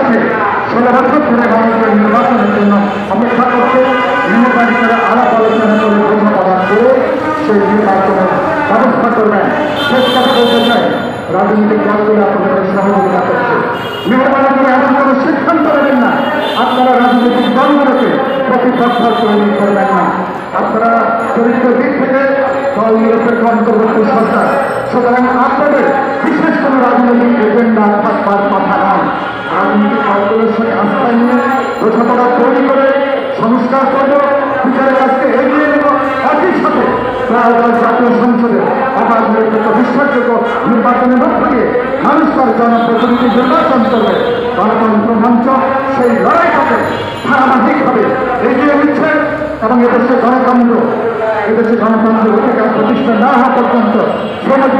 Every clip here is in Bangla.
সাথে ষোলো বছর ধরে ভারতের নির্বাচনের জন্য অপেক্ষা করছে। নির্বাচনের আলাপ আলোচনা করে বোঝাপড়া করে সেই নির্বাচনের ব্যবস্থা করবেন। কথা বলতে চাই, রাজনৈতিক দলগুলো আপনাদের সহযোগিতা করছে। মেহরবানি করে এমন কোনো সিদ্ধান্ত নেবেন না, আপনারা রাজনৈতিক দলগুলোকে প্রতিপক্ষ তৈরি করবেন না। আপনারা চরিত্র দিক থেকে দল নিরপেক্ষ অন্তর্বর্তী সরকার। সুতরাং আপনাদের বিশেষ কোনো রাজনৈতিক এজেন্ডা থাকবার আস্থা নিয়ে বোঝাপড়া তৈরি করে সংস্কার করব, বিচারের কাছে এগিয়ে নেব, একই সাথে জাতীয় সংসদে আবার বিশ্বাসযোগ্য নির্বাচনের মধ্য দিয়ে মানুষ তার জনপ্রতিনিধি নির্বাচন করবে। গণতন্ত্র মঞ্চ সেই লড়াইটাকে ধারাবাহিকভাবে এগিয়ে নিচ্ছে এবং এদেশে গণতন্ত্র, এদেশে গণতন্ত্রের অধিকার প্রতিষ্ঠা না হওয়া পর্যন্ত শ্রমজীবী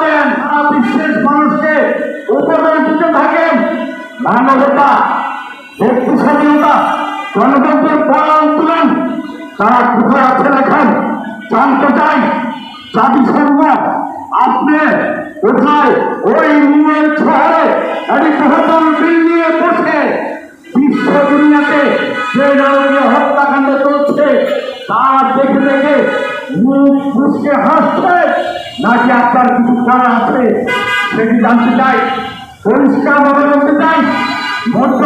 দেন সারা বিশ্বের মানুষকে। উপদেশ দিতে থাকেন। মানবতা, ব্যক্তি স্বাধীনতা, গণতন্ত্রের পড়া তুলেন। তারা কোথায় আছে লেখেন? জানতে চাই। জাতি সর্ব আপনি কোথায় ওই নিউয়ের শহরে একটি বৃহত্তম বিল নিয়ে বসে বিশ্ব দুনিয়াতে যে নারকীয় হত্যাকাণ্ড চলছে, তা দেখে দেখে মুখ মুসকে হাসছে নাকি আপনার কিছু কারণ আছে? সেটি জানতে চাই পরিষ্কার ভাবে বলতে চাই মধ্য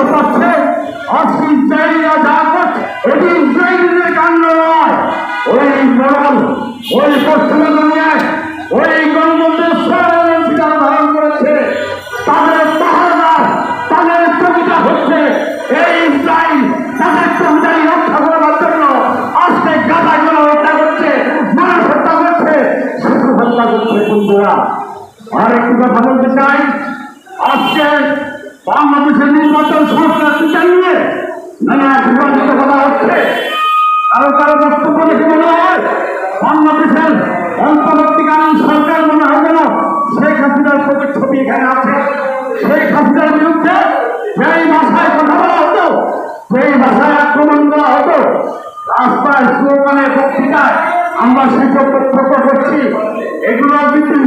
অশ্লীল কাণ্ড নয় ওই মরল ওই পশ্চিমা দুনিয়ায় ওই আর একটু কথা বলতে চাই। আজকে বাংলাদেশের নির্বাচন সংস্কার টিকা নিয়ে নানা বিভাজিত কথা হচ্ছে। কারও কারও বক্তব্য দেখে মনে হয় বাংলাদেশের অন্তর্বর্তীকালীন সরকার মনে হয় যেন শেখ হাসিনার ছবি এখানে আছে। শেখ হাসিনার বিরুদ্ধে যেই ভাষায় কথা বলা হতো, সেই ভাষায় আক্রমণ করা হতো। রাস্তায় স্লোগানের বক্তৃতায় আমরা প্রত্যক্ষ করছি। এগুলো ব্রিটিশ